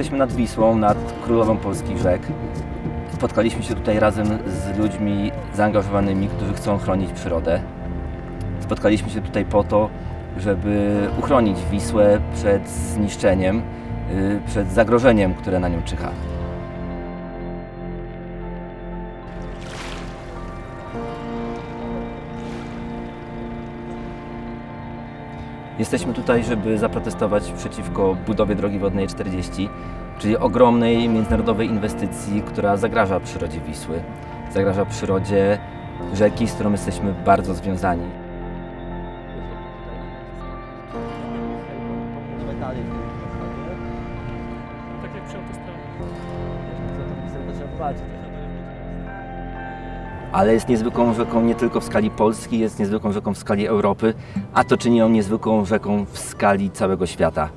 jesteśmy nad Wisłą, nad królową polskich rzek. Spotkaliśmy się tutaj razem z ludźmi zaangażowanymi, którzy chcą chronić przyrodę. Spotkaliśmy się tutaj po to, żeby uchronić Wisłę przed zniszczeniem, y, przed zagrożeniem, które na nią czyha. Jesteśmy tutaj, żeby zaprotestować przeciwko budowie drogi wodnej 40, czyli ogromnej międzynarodowej inwestycji, która zagraża przyrodzie Wisły, zagraża przyrodzie rzeki, z którą jesteśmy bardzo związani. Tak jak przy autostradzie. Ale jest niezwykłą rzeką nie tylko w skali Polski, jest niezwykłą rzeką w skali Europy, a to czyni ją niezwykłą rzeką w skali całego świata.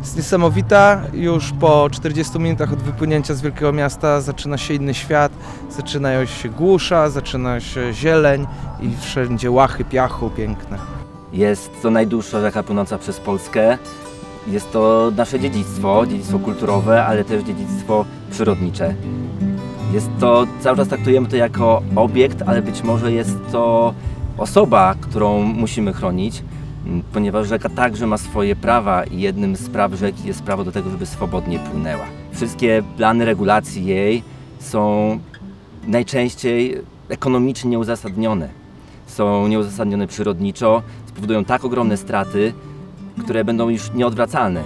Jest niesamowita. Już po 40 minutach od wypłynięcia z wielkiego miasta zaczyna się inny świat, zaczynają się głusza, zaczyna się zieleń i wszędzie łachy piachu piękne. Jest to najdłuższa rzeka płynąca przez Polskę. Jest to nasze dziedzictwo, dziedzictwo kulturowe, ale też dziedzictwo przyrodnicze. Jest to, cały czas traktujemy to jako obiekt, ale być może jest to osoba, którą musimy chronić, ponieważ rzeka także ma swoje prawa i jednym z praw rzeki jest prawo do tego, żeby swobodnie płynęła. Wszystkie plany regulacji jej są najczęściej ekonomicznie nieuzasadnione. Są nieuzasadnione przyrodniczo, spowodują tak ogromne straty, które będą już nieodwracalne.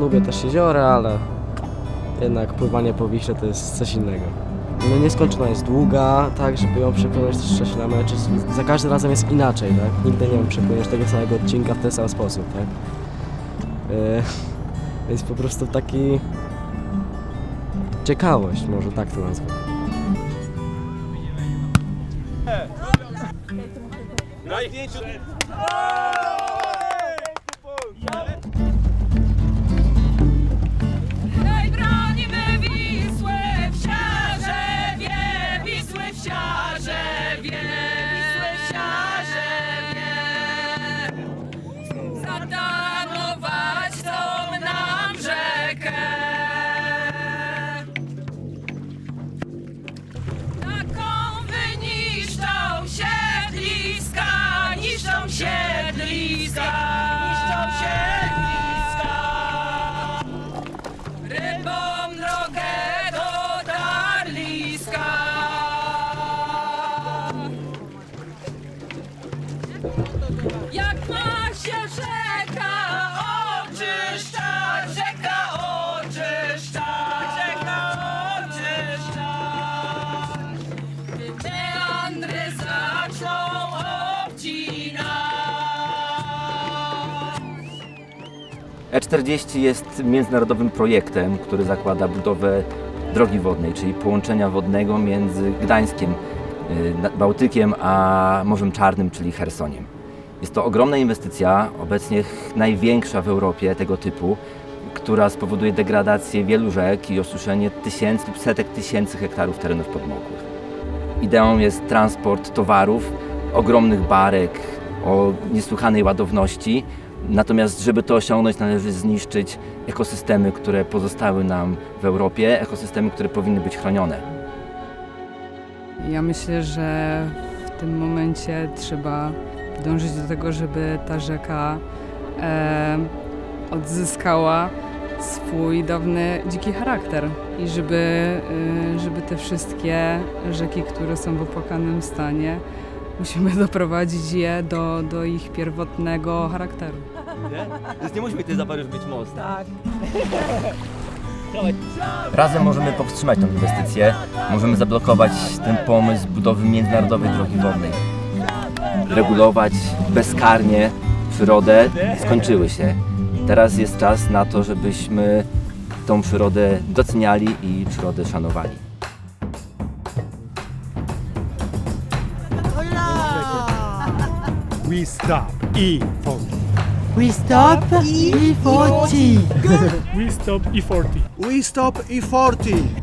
Lubię też jeziora, ale jednak pływanie po Wiśle to jest coś innego. No nieskończona jest długa, tak, żeby ją przepłynąć też 6 km. Za każdym razem jest inaczej, tak? Nigdy nie przepłyniesz tego samego odcinka w ten sam sposób, tak? Yy, więc po prostu taki... Ciekawość, może tak to nazwę. E40 E jest międzynarodowym projektem, który zakłada budowę drogi wodnej, czyli połączenia wodnego między Gdańskiem, y, Bałtykiem, a Morzem Czarnym, czyli Chersoniem. Jest to ogromna inwestycja, obecnie największa w Europie tego typu, która spowoduje degradację wielu rzek i osuszenie tysięcy lub setek tysięcy hektarów terenów podmokłych. Ideą jest transport towarów, ogromnych barek o niesłychanej ładowności. Natomiast, żeby to osiągnąć, należy zniszczyć ekosystemy, które pozostały nam w Europie, ekosystemy, które powinny być chronione. Ja myślę, że w tym momencie trzeba dążyć do tego, żeby ta rzeka e, odzyskała swój dawny dziki charakter i żeby, e, żeby te wszystkie rzeki, które są w opłakanym stanie, musimy doprowadzić je do, do ich pierwotnego charakteru. Więc nie musimy tutaj zabawić być most. Tak. Razem możemy powstrzymać tę inwestycję, możemy zablokować ten pomysł budowy międzynarodowej drogi wodnej. Regulować bezkarnie przyrodę skończyły się. Teraz jest czas na to, żebyśmy tą przyrodę doceniali i przyrodę szanowali. We stop E40. We stop E40. We stop E40. We stop E40.